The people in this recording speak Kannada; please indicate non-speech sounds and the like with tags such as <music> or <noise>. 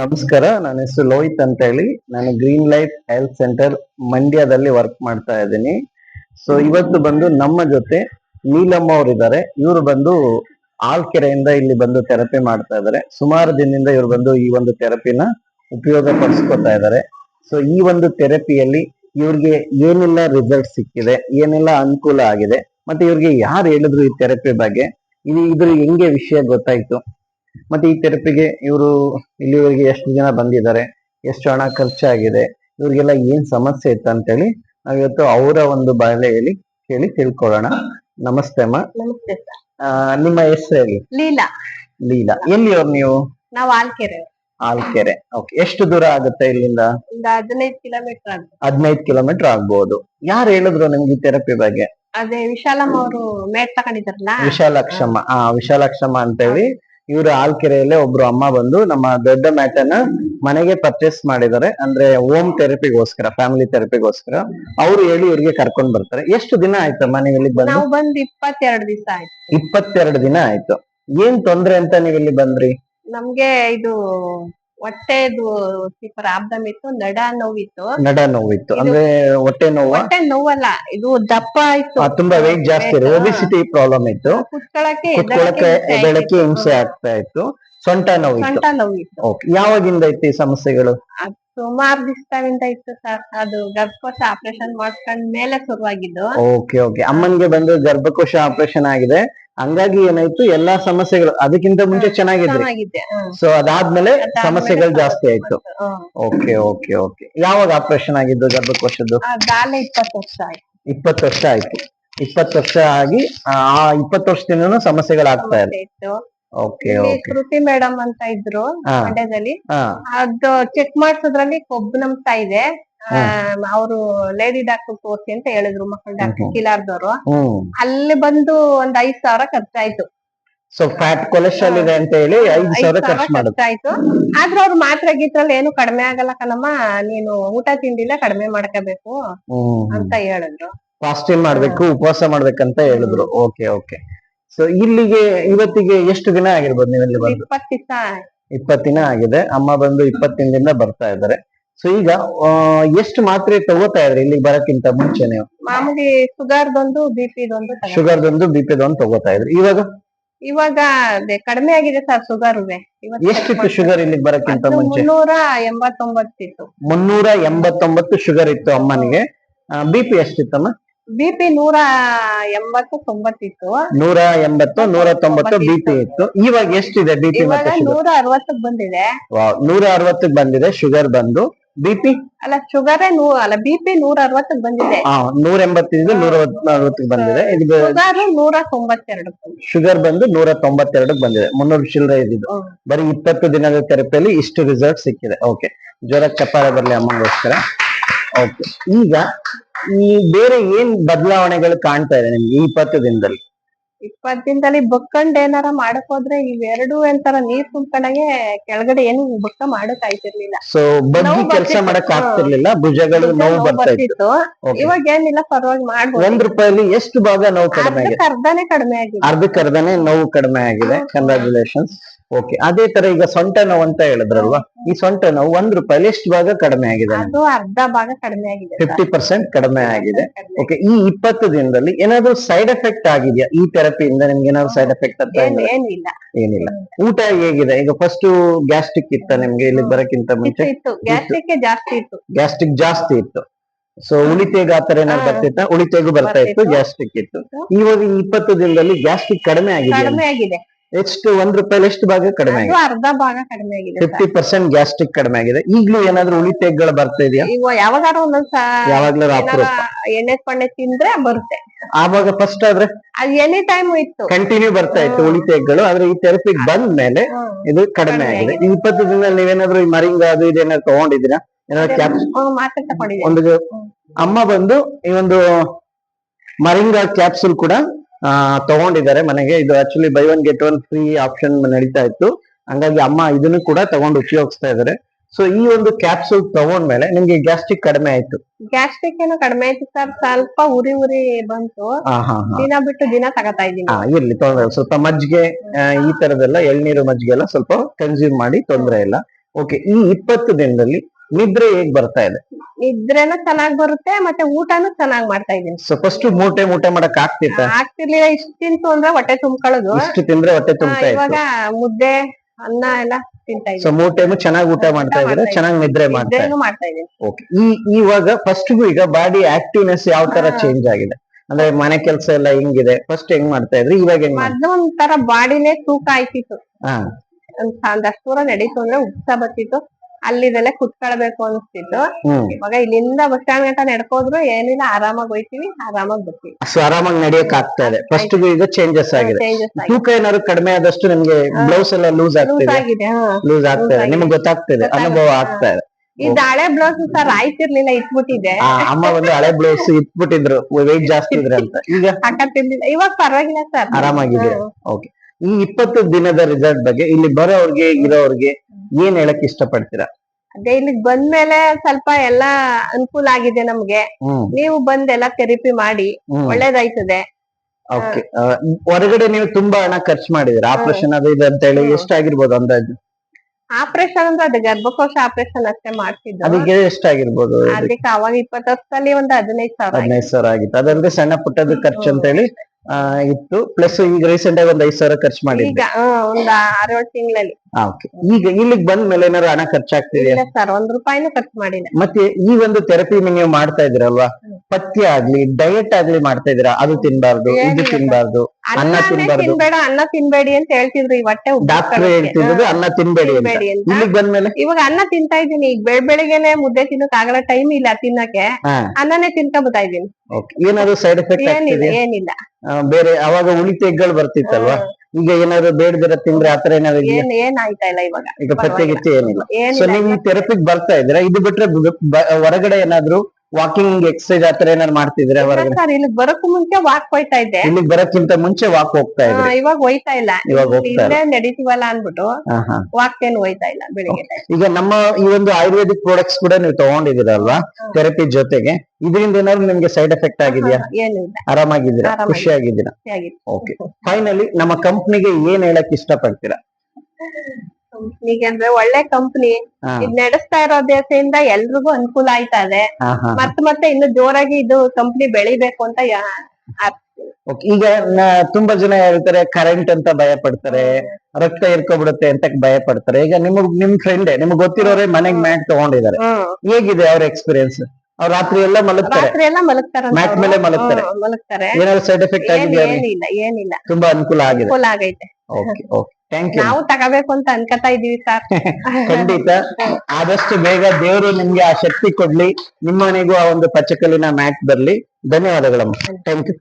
ನಮಸ್ಕಾರ, ನನ್ನ ಹೆಸರು ಲೋಹಿತ್ ಅಂತ ಹೇಳಿ ನಾನು ಗ್ರೀನ್ ಲೈಫ್ ಹೆಲ್ತ್ ಸೆಂಟರ್ ಮಂಡ್ಯದಲ್ಲಿ ವರ್ಕ್ ಮಾಡ್ತಾ ಇದ್ದೀನಿ. ಸೊ ಇವತ್ತು ಬಂದು ನಮ್ಮ ಜೊತೆ ನೀಲಮ್ಮ ಅವ್ರು ಇದ್ದಾರೆ ಇವರು ಬಂದು ಆಲ್ಕೆರೆಯಿಂದ ಇಲ್ಲಿ ಬಂದು ಥೆರಪಿ ಮಾಡ್ತಾ ಇದ್ದಾರೆ. ಸುಮಾರು ದಿನದಿಂದ ಇವರು ಬಂದು ಈ ಒಂದು ಥೆರಪಿನ ಉಪಯೋಗ ಪಡಿಸ್ಕೊತಾ ಇದ್ದಾರೆ. ಸೊ ಈ ಒಂದು ಥೆರಪಿಯಲ್ಲಿ ಇವ್ರಿಗೆ ಏನೆಲ್ಲ ರಿಸಲ್ಟ್ ಸಿಕ್ಕಿದೆ, ಏನೆಲ್ಲ ಅನುಕೂಲ ಆಗಿದೆ, ಮತ್ತೆ ಇವ್ರಿಗೆ ಯಾರು ಹೇಳಿದ್ರು ಈ ಥೆರಪಿ ಬಗ್ಗೆ, ಇದು ಇದ್ರ ಹೆಂಗೆ ವಿಷಯ ಗೊತ್ತಾಯ್ತು? ಮತ್ತೆ ಈ ಥೆರಪಿಗೆ ಇವರು ಇಲ್ಲಿವರೆಗೆ ಎಷ್ಟು ಜನ ಬಂದಿದ್ದಾರೆ ಎಷ್ಟು ಹಣ ಖರ್ಚಾಗಿದೆ ಇವ್ರಿಗೆಲ್ಲ ಏನ್ ಸಮಸ್ಯೆ ಇತ್ತು ಅಂತೇಳಿ ನಾವಿವತ್ತು ಅವರ ಒಂದು ಬಾಯಲ್ಲೇ ಹೇಳಿ ಕೇಳಿ ತಿಳ್ಕೊಳ್ಳೋಣ. ನಮಸ್ತೆ ಅಮ್ಮ. ನಮಸ್ತೆ ಸರ್. ಆ, ನಿಮ್ಮ ಹೆಸರು ಹೇಳಿ? ಲೀಲಾ. ಲೀಲಾ. ಎಲ್ಲಿಯವ್ರು ನೀವು? ನಾವು ಆಲ್ಕೆರೆ. ಆಲ್ಕೆರೆ. ಓಕೆ ಎಷ್ಟು ದೂರ ಆಗುತ್ತೆ ಇಲ್ಲಿಂದ? ಒಂದು ಹದಿನೈದು ಕಿಲೋಮೀಟರ್ ಆಗುತ್ತೆ. ಹದಿನೈದು ಕಿಲೋಮೀಟರ್ ಆಗ್ಬಹುದು ಯಾರು ಹೇಳಿದ್ರು ನಿಮ್ಗೆ ಥೆರಪಿ ಬಗ್ಗೆ? ಅದೇ ವಿಶಾಲಮ್ಮ ಅವರು ಮೇಟ್ ತಗೊಂಡಿದ್ರಲ್ಲ ವಿಶಾಲಾಕ್ಷಮ್ಮ. ಆ ವಿಶಾಲಾಕ್ಷಮ್ಮ ಅಂತೇಳಿ ಇವರು ಆಲ್ಕೆರೆಯಲ್ಲೇ ಒಬ್ರು ಅಮ್ಮ ಬಂದು ನಮ್ಮ ದೊಡ್ಡ ಮ್ಯಾಟನ್ನ ಮನೆಗೆ ಪರ್ಚೇಸ್ ಮಾಡಿದ್ದಾರೆ. ಅಂದ್ರೆ ಹೋಮ್ ಥೆರಪಿಗೋಸ್ಕರ ಫ್ಯಾಮಿಲಿ ಥೆರಪಿಗೋಸ್ಕರ ಅವ್ರು ಹೇಳಿ ಇವರಿಗೆ ಕರ್ಕೊಂಡ್ ಬರ್ತಾರೆ. ಎಷ್ಟು ದಿನ ಆಯ್ತು ನೀವು ಇಲ್ಲಿಗೆ ಬಂದು? ನಾವು ಬಂದ್ ಇಪ್ಪತ್ತೆರಡು ದಿವಸ ಆಯ್ತು. ಇಪ್ಪತ್ತೆರಡು ದಿನ ಆಯ್ತು. ಏನ್ ತೊಂದ್ರೆ ಅಂತ ನೀವು ಇಲ್ಲಿ ಬಂದ್ರಿ? ನಮ್ಗೆ ಇದು ಹೊಟ್ಟೆದು ಪ್ರಾಬ್ಲಮ್ ಇತ್ತು ನಡ ನೋವಿತ್ತು. ನಡ ನೋವಿತ್ತು. ಅಂದ್ರೆ ಹೊಟ್ಟೆ ನೋವು? ಹೊಟ್ಟೆ ನೋವಲ್ಲ ಇದು ದಪ್ಪ ಆಯ್ತು ಆ, ತುಂಬಾ ವೆಯ್ಟ್ ಜಾಸ್ತಿ ಒಬಿಸಿಟಿ ಪ್ರಾಬ್ಲಮ್ ಇತ್ತು. ಕುತ್ಕೊಳಕ್ಕೆ ಕುತ್ಕೊಳಕ್ಕೆ ಬೆಳಕ್ಕೆ ಹಿಂಸೆ ಆಗ್ತಾ ಇತ್ತು. ಸೊಂಟ ನೋವು ಸೊಂಟ ನೋವು ಓಕೆ ಯಾವಾಗಿಂದ ಇತ್ತು ಈ ಸಮಸ್ಯೆಗಳು? ಸುಮಾರು ದಿವಸದಿಂದ ಇತ್ತು ಸರ್. ಅದು ಗರ್ಭಕೋಶ ಆಪರೇಷನ್ ಮಾಡ್ಕೊಂಡ್ ಮೇಲೆ ಶುರುವಾಗಿದ್ದು. ಓಕೆ ಓಕೆ ಅಮ್ಮನ್ಗೆ ಬಂದು ಗರ್ಭಕೋಶ ಆಪರೇಷನ್ ಆಗಿದೆ. ಹಂಗಾಗಿ ಏನಾಯ್ತು? ಎಲ್ಲಾ ಸಮಸ್ಯೆಗಳು ಅದಕ್ಕಿಂತ ಮುಂಚೆ ಚೆನ್ನಾಗಿದ್ರು ಚೆನ್ನಾಗಿದೆ. ಹ್ಮ್. ಸೊ ಅದಾದ್ಮೇಲೆ ಅದಾದ್ಮೇಲೆ ಸಮಸ್ಯೆಗಳು ಜಾಸ್ತಿ ಆಯ್ತು. ಹ್ಮ್. ಓಕೆ ಓಕೆ ಓಕೆ ಯಾವಾಗ ಆಪರೇಷನ್ ಆಗಿದ್ದು ಗರ್ಭಕೋಶದ್ದು? ಅದಾಲೆ ಇಪ್ಪತ್ತು ವರ್ಷ ಆಯ್ತು. ಇಪ್ಪತ್ತು ವರ್ಷ ಆಯ್ತು. ಇಪ್ಪತ್ತು ವರ್ಷ ಆಗಿ ಆ ಇಪ್ಪತ್ತು ಸಮಸ್ಯೆಗಳು ಸಮಸ್ಯೆಗಳಾಗ್ತಾ ಇದೆ. ಇತ್ತು. ಶ್ರುತಿ ಮೇಡಮ್ ಅಂತ ಇದ್ರು. ಮಂಡ್ಯದಲ್ಲಿ. ಅದು ಚೆಕ್ ಮಾಡ್ಸೋದ್ರಲ್ಲಿ ಕೊಬ್ಬು ನಮ್ತಾ ಇದೆ. ಅವರು ಲೇಡಿ ಡಾಕ್ಟರ್ ತೋರ್ಸಿ ಅಂತ ಹೇಳಿದ್ರು ಮಕ್ಕಳ ಡಾಕ್ಟರ್. ಕಿಲಾರ್ದವ್ರು. ಅಲ್ಲಿ ಬಂದು ಒಂದ್ ಐದ್ ಸಾವಿರ ಖರ್ಚಾಯ್ತು. ಸೊ ಫ್ಯಾಟ್ ಕೊಲೆಸ್ಟ್ರಾಲ್ ಇದೆ ಅಂತ ಹೇಳಿ ಐದು ಸಾವಿರ ಖರ್ಚು ಖರ್ಚಾಯ್ತು. ಆದ್ರೆ ಅವ್ರು ಮಾತ್ರ ಗೀತ್ರಲ್ಲಿ ಏನು ಕಡಿಮೆ ಆಗಲ್ಲ ಕಣಮ್ಮ. ನೀನು ಊಟ ತಿಂಡಿಲ್ಲ ಕಡಿಮೆ ಮಾಡ್ಕೋಬೇಕು ಅಂತ ಹೇಳಿದ್ರು. ಫಾಸ್ಟಿಂಗ್ ಮಾಡ್ಬೇಕು ಉಪವಾಸ ಮಾಡ್ಬೇಕಂತ ಹೇಳಿದ್ರು. Okay okay. ಸೊ ಇಲ್ಲಿಗೆ ಇವತ್ತಿಗೆ ಎಷ್ಟು ದಿನ ಆಗಿರ್ಬೋದು ನೀವು ಇಲ್ಲಿ ಬಂದು? ಇಪ್ಪತ್ತು ದಿನ ಆಗಿದೆ. ಅಮ್ಮ ಬಂದು ಇಪ್ಪತ್ತು ದಿನದಿಂದ ಬರ್ತಾ ಇದ್ದಾರೆ. ಸೊ ಈಗ ಎಷ್ಟು ಮಾತ್ರೆ ತಗೋತಾ ಇದ್ರಿ ಇಲ್ಲಿಗೆ ಬರಕ್ಕಿಂತ ಮುಂಚೆ ನೀವು? ಮಾಮೂಲಿ ಶುಗರ್ ಬಂದು ಬಿಪಿ ಬಂದು ಶುಗರ್ ಶುಗರ್ದೊಂದು ಬಿಪಿದೊಂದು ತಗೋತಾ ಇದ್ರಿ. ಇವಾಗ? ಇವಾಗ ಅದೇ ಕಡಿಮೆ ಆಗಿದೆ ಸರ್ ಶುಗರ್ ಎಷ್ಟಿತ್ತು ಶುಗರ್ ಇಲ್ಲಿಗೆ ಬರಕ್ಕಿಂತ ಮುಂಚೆ? ಮುನ್ನೂರ ಎಂಬತ್ತೊಂಬತ್ತಿತ್ತು ಮುನ್ನೂರ ಎಂಬತ್ತೊಂಬತ್ತು ಶುಗರ್ ಇತ್ತು ಅಮ್ಮನಿಗೆ. ಬಿಪಿ ಎಷ್ಟಿತ್ತಮ್ಮ ಬಿ ಪಿ ನೂರ ಎಂಬತ್ತು ತೊಂಬತ್ತಿತ್ತು. ನೂರ ಎಂಬತ್ತು ನೂರ ತೊಂಬತ್ತು ಬಿಪಿ ಇತ್ತು. ಇವಾಗ ಎಷ್ಟಿದೆ ಬಿಪಿ ಇವಾಗ ಮತ್ತೆ ಶುಗರ್ ನೂರ ಅರವತ್ತಕ್ ಬಂದಿದೆ. ನೂರ ಅರವತ್ತಕ್ ಬಂದಿದೆ ಶುಗರ್ ಬಂದು. ಬಿಪಿ ಅಲ್ಲ ಶುಗರೇ ನೂ ಅಲ್ಲ ಬಿಪಿ ನೂರ ಅರವತ್ತಕ್ ಬಂದಿದೆ. ನೂರ ಎಂಬತ್ತಿದ್ದು ನೂರ ಅರವತ್ತಕ್ಕೆ ಬಂದಿದೆ. ಇದು ಶುಗರ್ ನೂರ ತೊಂಬತ್ತೆರಡು ಬಂದಿದೆ. ಶುಗರ್ ಬಂದು ನೂರ ತೊಂಬತ್ತೆರಡಕ್ಕೆ ಬಂದಿದೆ. ಮುನ್ನೂರು ಚಿಲ್ಲರೆ ಇದ್ದಿದ್ದು. ಹ್ಮ್. ಬರೀ ಇಪ್ಪತ್ತು ದಿನದ ಥೆರಪಿಯಲ್ಲಿ ಇಷ್ಟು ರಿಸಲ್ಟ್ ಸಿಕ್ಕಿದೆ. ಓಕೆ ಜ್ವರ ಚಪ್ಪಾಳೆ ಬರ್ಲಿ ಅಮ್ಮಗೋಸ್ಕರ ಓಕೆ ಈಗ ಈ ಬೇರೆ ಏನ್ ಬದಲಾವಣೆಗಳು ಕಾಣ್ತಾ ಇದೆ ನಿಮ್ಗೆ ಈ ಇಪ್ಪತ್ತು ದಿನದಲ್ಲಿ? ಇಪ್ಪತ್ ದಿನದಲ್ಲಿ ಬಕ್ಕಂಡ್ ಏನಾರ ಮಾಡಕ್ ಹೋದ್ರೆ ಇವೆರಡು ಒಂಥರ ನೀರ್ ತುಂಬ್ಕೊಂಡಾಗೆ ಕೆಳಗಡೆ ಏನು ಬಕ್ಕ ಮಾಡಕ್ ಆಯ್ತಿರ್ಲಿಲ್ಲ. ಸೊ ಬಗ್ಗಿ ಕೆಲಸ. ಮಾಡಕ್ ಆಗ್ತಿರ್ಲಿಲ್ಲ ಭುಜಗಳು ನೋವು ಬರ್ತಾ ಇತ್ತು. ಇವಾಗ ಏನಿಲ್ಲ ಪರವಾಗಿ ಮಾಡ್ಬೋದು. ಒಂದ್ ರೂಪಾಯಲ್ಲಿ ಎಷ್ಟು ಭಾಗ ನೋವು ಕಡಿಮೆ ಆಗಿದೆ? ಅರ್ಧನೇ ಕಡಿಮೆ ಆಗಿದೆ. ಅರ್ಧಕ್ಕೆ ಅರ್ಧನೇ ನೋವು ಕಡಿಮೆ ಆಗಿದೆ. ಕಂಗ್ರಾಚುಲೇಷನ್ಸ್ ಓಕೆ ಅದೇ ತರ ಈಗ ಸೊಂಟ ನೋವು ಅಂತ ಹೇಳಿದ್ರಲ್ವಾ? ಈ ಸೊಂಟ ನೋವು ಒಂದ್ ರೂಪಾಯಿ ಎಷ್ಟು ಭಾಗ ಕಡಿಮೆ ಆಗಿದೆ ಅದು ಅರ್ಧ ಭಾಗ ಕಡಿಮೆ ಆಗಿದೆ ಫಿಫ್ಟಿ ಪರ್ಸೆಂಟ್ ಕಡಿಮೆ ಆಗಿದೆ. ಓಕೆ ಈ ಇಪ್ಪತ್ತು ದಿನದಲ್ಲಿ ಏನಾದ್ರು ಸೈಡ್ ಎಫೆಕ್ಟ್ ಆಗಿದೆಯಾ? ಈ ಥೆರಪಿಯಿಂದ ನಿಮ್ಗೆ ಏನಾದ್ರು ಸೈಡ್ ಎಫೆಕ್ಟ್ ಅಂತ ಏನಿಲ್ಲ? ಏನಿಲ್ಲ. ಊಟ ಹೇಗಿದೆ? ಈಗ ಫಸ್ಟ್ ಗ್ಯಾಸ್ಟ್ರಿಕ್ ಇತ್ತ ನಿಮ್ಗೆ ಇಲ್ಲಿ ಬರಕ್ಕಿಂತ ಮುಂಚೆ? ಇತ್ತು. ಗ್ಯಾಸ್ಟ್ರಿಕ್ ಜಾಸ್ತಿ ಇತ್ತು. ಗ್ಯಾಸ್ಟ್ರಿಕ್ ಜಾಸ್ತಿ ಇತ್ತು. ಸೊ ಉಳಿತೇಗ ಆತರ ಏನಾದ್ರು. ಬರ್ತಿತ್ತ? ಉಳಿತೆಗೂ ಬರ್ತಾ ಇತ್ತು ಗ್ಯಾಸ್ಟ್ರಿಕ್ ಇತ್ತು. ಇವಾಗ ಈ ಇಪ್ಪತ್ತು ದಿನದಲ್ಲಿ ಗ್ಯಾಸ್ಟ್ರಿಕ್ ಕಡಿಮೆ ಆಗಿದೆ ಕಡಿಮೆ ಆಗಿದೆ. ಎಷ್ಟು ಒಂದ್ ರೂಪಾಯಿ ಎಷ್ಟು ಭಾಗ ಕಡಿಮೆ ಆಗಿದೆ. ಅರ್ಧ ಭಾಗ ಕಡಿಮೆ ಆಗಿದೆ ಫಿಫ್ಟಿ ಪರ್ಸೆಂಟ್ ಗ್ಯಾಸ್ಟ್ರಿಕ್ ಕಡಿಮೆ ಆಗಿದೆ. ಈಗ್ಲೂ ಏನಾದ್ರು ಉಳಿತೆಗಳು ಬರ್ತಾ ಇದೆಯಾ? ಈಗ ಯಾವಾಗಾರ ಒಂದೊಂದ್ ಅಪರೂಪ ಎಣ್ಣೆ ಪಣ್ಣೆ ತಿಂದ್ರೆ ಬರುತ್ತೆ. ಆವಾಗ ಫಸ್ಟ್ ಆದ್ರೆ? ಅದು ಎನಿ ಟೈಮ್ ಇತ್ತು. ಕಂಟಿನ್ಯೂ ಬರ್ತಾ ಇತ್ತು. ಉಳಿತೆಗಳು ಆದ್ರೆ ಈ ಥೆರಪಿ ಬಂದ ಮೇಲೆ ಇದು ಕಡಿಮೆ ಆಗಿದೆ. ಇಪ್ಪತ್ತು ದಿನದಲ್ಲಿ ನೀವೇನಾದ್ರು ಈ ಮರಿಂಗ ಅದು ಇದೇನಾದ್ರು ತಗೊಂಡಿದ್ದೀರಾ? ಏನಾದ್ರು ಒಂದು. ಅಮ್ಮ ಬಂದು ಈ ಒಂದು ಮರಿಂಗ ಕ್ಯಾಪ್ಸುಲ್ ಕೂಡ ತಗೊಂಡಿದ್ದಾರೆ ಮನೆಗೆ. ಇದು actually buy one get one free option ನಡೀತಾ ಇತ್ತು. ಹಂಗಾಗಿ ಅಮ್ಮ ಇದನ್ನು ಕೂಡ ತಗೊಂಡು ಉಪಯೋಗಿಸ್ತಾ ಇದ್ದಾರೆ. ಸೊ ಈ ಒಂದು ಕ್ಯಾಪ್ಸೂಲ್ ತಗೊಂಡ್ಮೇಲೆ ನಿಮ್ಗೆ ಗ್ಯಾಸ್ಟ್ರಿಕ್ ಕಡಿಮೆ ಆಯ್ತು. ಗ್ಯಾಸ್ಟ್ರಿಕ್ ಏನೋ ಕಡಿಮೆ ಆಯ್ತು ಸರ್ ಸ್ವಲ್ಪ ಉರಿ ಉರಿ ಬಂತು. ದಿನ ಬಿಟ್ಟು ದಿನ ತಗೋತಾ ಇದ್ದೀನಿ. ಇರ್ಲಿ ತೊಂದ್ರೆ. ಸ್ವಲ್ಪ ಮಜ್ಜಿಗೆ ಈ ತರದೆಲ್ಲ ಎಳ್ನೀರು ಮಜ್ಜಿಗೆ ಎಲ್ಲ ಸ್ವಲ್ಪ ಕನ್ಸ್ಯೂಮ್ ಮಾಡಿ ತೊಂದರೆ ಇಲ್ಲ. ಓಕೆ ಈ ಇಪ್ಪತ್ತು ದಿನದಲ್ಲಿ ನಿದ್ರೆ ಹೇಗ್ ಬರ್ತಾ ಇದೆ? ನಿದ್ರೆನೂ ಚೆನ್ನಾಗ್ ಬರುತ್ತೆ ಮತ್ತೆ ಊಟನೂ ಚೆನ್ನಾಗ್ ಮಾಡ್ತಾ ಇದೀನಿ ಸೊ ಫಸ್ಟ್ ಮೂರ್ ಟೈಮ್ ಊಟ ಮಾಡಕ್ ಆಗ್ತಿತ್ತ? ಆಗ್ತಿರ್ಲಿಲ್ಲ. ಇಷ್ಟ ತಿಂತು ಅಂದ್ರೆ ಹೊಟ್ಟೆ ತುಂಬ್ಕೊಳ್ಳೋದು. ಇಷ್ಟು ತಿಂದ್ರೆ ಹೊಟ್ಟೆ ತುಂಬ್ತಾ ಇವಾಗ ಇತ್ತು ಮುದ್ದೆ ಅನ್ನ ಎಲ್ಲ ತಿಂತಾ ಸೊ ಇದೀನಿ ಮೂರ್ ಟೈಮ್ ಚೆನ್ನಾಗಿ ಊಟ ಮಾಡ್ತಾ ಇದ್ರೆ ಚೆನ್ನಾಗಿ ನಿದ್ರೆ ಮಾಡ್ತಾ ಇದ್ದೀರಾ? ನಿದ್ರೆನೂ ಮಾಡ್ತಾ ಇದೀನಿ ಓಕೆ ಈ ಇವಾಗ ಫಸ್ಟ್ ಈಗ ಬಾಡಿ ಆಕ್ಟಿವ್ನೆಸ್ ಯಾವ ತರ ಚೇಂಜ್ ಆಗಿದೆ? ಅಂದ್ರೆ ಮನೆ ಕೆಲಸ ಎಲ್ಲ ಹೆಂಗಿದೆ? ಫಸ್ಟ್ ಹೆಂಗ್ ಮಾಡ್ತಾ ಇದ್ರಿ? ಇವಾಗ ಹೆಂಗ್ ಮಾಡ್ತಾ ಮೊದ್ಲು ಒಂಥರ ಬಾಡಿನೇ ತೂಕ ಆಯ್ತಿತ್ತು. ಹಾ. ಒಂದ್ ಒಂದಷ್ಟು ದೂರ ನಡೀತು ಅಂದ್ರೆ ಉಪ್ಸ ಬತ್ತಿತ್ತು ಅಲ್ಲಿದೆಲ್ಲ ಕುತ್ಕೊಳ್ಬೇಕು ಅನ್ಸ್ತಿತ್ತು. ಇವಾಗ ಇಲ್ಲಿಂದ ಬಸ್ ಸ್ಟ್ಯಾಂಡ್ ಗಂಟ ನಡ್ಕೋದ್ರು ಏನಿಲ್ಲ ಆರಾಮಾಗಿ ಹೋಯ್ತಿವಿ ಆರಾಮಾಗಿ ಬರ್ತೀವಿ. ಸೊ ಆರಾಮಾಗಿ ನಡೆಯಕ್ ಆಗ್ತಾ ಇದೆ. ಫಸ್ಟ್ ಈಗ ಚೇಂಜಸ್ ಆಗಿದೆ. ಚೇಂಜಸ್ ತೂಕ ಏನಾದ್ರು ಕಡಿಮೆ ಆದಷ್ಟು ನಿಮ್ಗೆ ಬ್ಲೌಸ್ ಎಲ್ಲ ಲೂಸ್ ಆಗ್ತಿದೆ. ಆಗಿದೆ ಹಾ. ಲೂಸ್ ಆಗ್ತಾ ಇದೆ. ನಿಮ್ಗೆ ಗೊತ್ತಾಗ್ತಿದೆ. ಅನುಭವ ಆಗ್ತಾ ಇದೆ. ಈ ಹಳೆ ಬ್ಲೌಸ್ ಸರ್ ಆಯ್ತಿರ್ಲಿಲ್ಲ ಇಟ್ಬಿಟ್ಟಿದೆ ಆ, ಅಮ್ಮ ಒಂದು ಹಳೆ ಬ್ಲೌಸ್ ಇಟ್ಬಿಟ್ಟಿದ್ರು. ವೆಯ್ಟ್ ಜಾಸ್ತಿ ಇದ್ರೆ ಅಂತ. ಈಗ? ಇವಾಗ ಪರವಾಗಿಲ್ಲ ಸರ್. ಆರಾಮಾಗಿದೆ. ಓಕೆ ಈ ಇಪ್ಪತ್ತು ದಿನದ ರಿಸಲ್ಟ್ ಬಗ್ಗೆ ಇಲ್ಲಿ ಬರೋರ್ಗೆ ಇರೋರ್ಗೆ ಏನ್ ಹೇಳಕ್ ಇಷ್ಟಪಡ್ತೀರಾ? ಅದೇ ಇಲ್ಲಿಗ್ ಬಂದ್ಮೇಲೆ ಸ್ವಲ್ಪ ಎಲ್ಲಾ ಅನುಕೂಲ ಆಗಿದೆ ನಮ್ಗೆ. ನೀವು ಬಂದ್ ಎಲ್ಲ ಥೆರಪಿ ಮಾಡಿ ಒಳ್ಳೇದಾಯ್ತದೆ. ಓಕೆ. ಹೊರಗಡೆ ನೀವು ತುಂಬಾ ಹಣ ಖರ್ಚು ಮಾಡಿದಿರಾ ಆಪರೇಷನ್ ಅದು ಇದೆ ಅಂತ ಹೇಳಿ. ಎಷ್ಟಾಗಿರ್ಬೋದು ಅಂದಾಜು? ಆಪರೇಷನ್ ಅಂದ್ರೆ ಅದು ಗರ್ಭಕೋಶ ಆಪರೇಷನ್ ಅಷ್ಟೇ ಮಾಡ್ತಿದ್ದು ಅದಕ್ಕೆ ಎಷ್ಟಾಗಿರ್ಬೋದು ಅದಕ್ಕೆ? ಅವಾಗ ಇಪ್ಪತ್ತು ವರ್ಷದಲ್ಲಿ ಒಂದು ಹದಿನೈದು ಸಾವಿರ. ಹದಿನೈದು ಸಾವಿರ ಆಗಿತ್ತು. ಅದಲ್ಲದೆ ಸಣ್ಣ ಪುಟ್ಟದ ಖರ್ಚು ಅಂತ ಹೇಳಿ ಇತ್ತು. ಪ್ಲಸ್ ಈಗ ರೀಸೆಂಟ್ ಆಗಿ ಒಂದ್ ಐದ್ ಸಾವಿರ ಖರ್ಚು ಮಾಡಿದ್ದೆ. ಈಗ ಒಂದ್ ಆರೇಳು ತಿಂಗಳಲ್ಲಿ. ಈಗ ಇಲ್ಲಿಗೆ ಬಂದ ಮೇಲೆ ಏನಾದ್ರು ಹಣ ಖರ್ಚಾಗ್ತಿದೆಯಾ? ಇಲ್ಲ ಸರ್ ಒಂದ್ ರೂಪಾಯಿನೂ ಖರ್ಚು ಮಾಡಿಲ್ಲ. ಮತ್ತೆ ಈ ಒಂದು ಥೆರಪಿ ನೀವು ಮಾಡ್ತಾ ಇದ್ರಲ್ವಾ. ಪಥ್ಯ ಆಗ್ಲಿ ಡಯಟ್ ಆಗ್ಲಿ ಮಾಡ್ತಾ ಇದೀರಾ ಅದು ತಿನ್ಬಾರ್ದು ಇದು ಏನಿಲ್ಲ ತಿನ್ಬಾರ್ದು ಅನ್ನ ತಿನ್ಬಾರ್ದು. ತಿನ್ಬೇಡ ಅನ್ನ ತಿನ್ಬೇಡಿ ಅಂತ ಹೇಳ್ತಿದ್ರು ಈ ಹೊಟ್ಟೆ ಡಾಕ್ಟರ್ ಹೇಳ್ತಿದ್ರು ಅನ್ನ ತಿನ್ಬೇಡಿ ಅಂತ. ತಿನ್ಬೇಡಿ ಅಂತ. ಇಲ್ಲಿಗೆ ಬಂದ್ಮೇಲೆ ಇವಾಗ ಅನ್ನ ತಿಂತಾ ಇದೀನಿ ಈಗ ಬೆಳ್ ಬೆಳಿಗ್ಗೆನೆ ಮುದ್ದೆ ತಿನ್ನಕ್ ಆಗಲ್ಲ ಟೈಮ್ ಇಲ್ಲ ತಿನ್ನಕ್ಕೆ ಹಾ. ಅನ್ನನೇ ತಿನ್ಕೊಂಬತ್ತಾ ಇದ್ದೀನಿ. ಓಕೆ ಏನಾದ್ರು ಸೈಡ್ ಎಫೆಕ್ಟ್ ಏನಿಲ್ಲ ಬೇರೆ ಅವಾಗ ಉಳಿತೆಗಳು ಬರ್ತಿತ್ತಲ್ವಾ? ಈಗ ಏನಾದ್ರು ಬೇಡದಿರ ತಿಂದ್ರೆ ಆತರ ಏನಾದ್ರು ಇದೆಯಾ? ಏನ್ ಏನ್ ಆಯ್ತಾ ಇಲ್ಲ ಇವಾಗ? ಈಗ ಪತ್ತೆ ಗಿತ್ತೆ ಏನಿಲ್ಲ. ಸೊ ನೀವು ಈ ಥೆರಪಿಗೆ ಬರ್ತಾ ಇದ್ದೀರಾ? ಇದು ಬಿಟ್ರೆ ಹೊರಗಡೆ ಏನಾದ್ರು ವಾಕಿಂಗ್ ಎಕ್ಸರ್ಸೈಸ್ ಆತರ ಏನಾದ್ರು ಮಾಡ್ತಿದ್ರೆ ಹೊರಗಡೆ? ಸರ್ ಇಲ್ಲಿ ಬರೋಕ್ಕೂ ಮುಂಚೆ ವಾಕ್ ಹೋಯ್ತಾ ಇದ್ದೆ. ಇಲ್ಲಿಗೆ ಬರಕ್ಕಿಂತ ಮುಂಚೆ ವಾಕ್ ಹೋಗ್ತಾ ಇದ್ರಿ. ಇವಾಗ ಹೋಯ್ತಾ ಇಲ್ಲ. ಇವಾಗ ಹೋಗ್ತಾ ಇಲ್ಲೇ ನಡೀತೀವಲ್ಲ ಅನ್ಬಿಟ್ಟು ಹಾ ಹಾ. ವಾಕ್ ಏನ್ ಹೋಯ್ತಾ ಇಲ್ಲ ಬೆಳಿಗ್ಗೆ ಈಗ ನಮ್ಮ ಈ ಒಂದು ಆಯುರ್ವೇದಿಕ್ ಪ್ರಾಡಕ್ಟ್ಸ್ ಕೂಡ ನೀವು ತಗೊಂಡಿದ್ದೀರಲ್ವಾ? ಥೆರಪಿ ಜೊತೆಗೆ. ಇದರಿಂದ ಏನಾದ್ರು ನಿಮ್ಗೆ ಸೈಡ್ ಎಫೆಕ್ಟ್ ಆಗಿದೆಯಾ? ಏನಿಲ್ಲ ಆರಾಮಾಗಿದ್ದೀರಾ? ಖುಷಿ ಖುಷಿಯಾಗಿದ್ದೀರಾ ಖುಷಿಯಾಗಿತ್ತು ಓಕೆ ಫೈನಲಿ ನಮ್ಮ ಕಂಪ್ನಿಗೆ ಏನ್ ಹೇಳಕ್ ಇಷ್ಟಪಡ್ತೀರಾ? ಕಂಪ್ನಿಗೆ ಅಂದ್ರೆ ಒಳ್ಳೆ ಕಂಪ್ನಿ ಇದ್ ನಡೆಸ್ತಾ ಇರೋ ದೇಶದಿಂದ ಎಲ್ರಿಗೂ ಅನುಕೂಲ ಆಯ್ತಾ ಇದೆ. ಹಾ ಮತ್ತೆ ಮತ್ತೆ ಇನ್ನು ಜೋರಾಗಿ ಇದು ಕಂಪ್ನಿ ಬೆಳಿಬೇಕು ಅಂತ ಯಾ- ಈಗ ನ- ತುಂಬಾ ಜನ ಹೇಳ್ತಾರೆ ಕರೆಂಟ್ ಅಂತ ಭಯ ಪಡ್ತಾರೆ ರಕ್ತ ಇರ್ಕೊಬಿಡುತ್ತೆ ಅಂತ ಭಯ ಪಡ್ತಾರೆ ಈಗ ನಿಮಗ್ ನಿಮ್ ಫ್ರೆಂಡ್ ನಿಮ್ಗೆ ಗೊತ್ತಿರೋರೇ ಮನೆಗ್ ಮ್ಯಾಟ್ ತಗೊಂಡಿದ್ದಾರೆ. ಹ್ಮ್. ಹೇಗಿದೆ ಅವ್ರ ಎಕ್ಸ್ಪೀರಿಯನ್ಸ್ ಅವ್ರ ರಾತ್ರಿ ಎಲ್ಲ ಮಲಗ್ತಾರೆ? ರಾತ್ರಿ ಎಲ್ಲ ಮಲಗ್ತಾರ ಮ್ಯಾಟ್ ಮೇಲೆ ಮಲಗ್ತಾರೆ. ಮಲಗ್ತಾರೆ. ಏನಾದ್ರು ಸೈಡ್ ಎಫೆಕ್ಟ್ ಏನ್ ಆಗಿದೆಯಾ? ಏನಿಲ್ಲ ಏನಿಲ್ಲ. ತುಂಬಾ ಅನುಕೂಲ ಆಗಿದೆ. ಅನುಕೂಲ ಆಗೈತೆ. ನಾವು ತಗೋಬೇಕು ಅಂತ ಅನ್ಕತಾ ಇದೀವಿ ಸರ್ <laughs> ಖಂಡಿತ. ಆದಷ್ಟು ಬೇಗ ದೇವರು ನಿಮ್ಗೆ ಆ ಶಕ್ತಿ ಕೊಡ್ಲಿ. ನಿಮ್ಮನೆಗೂ ಆ ಒಂದು ಪಚ್ಚಕಲ್ಲಿನ ಮ್ಯಾಟ್ ಬರ್ಲಿ. ಧನ್ಯವಾದಗಳಮ್ಮ ಥ್ಯಾಂಕ್ ಯು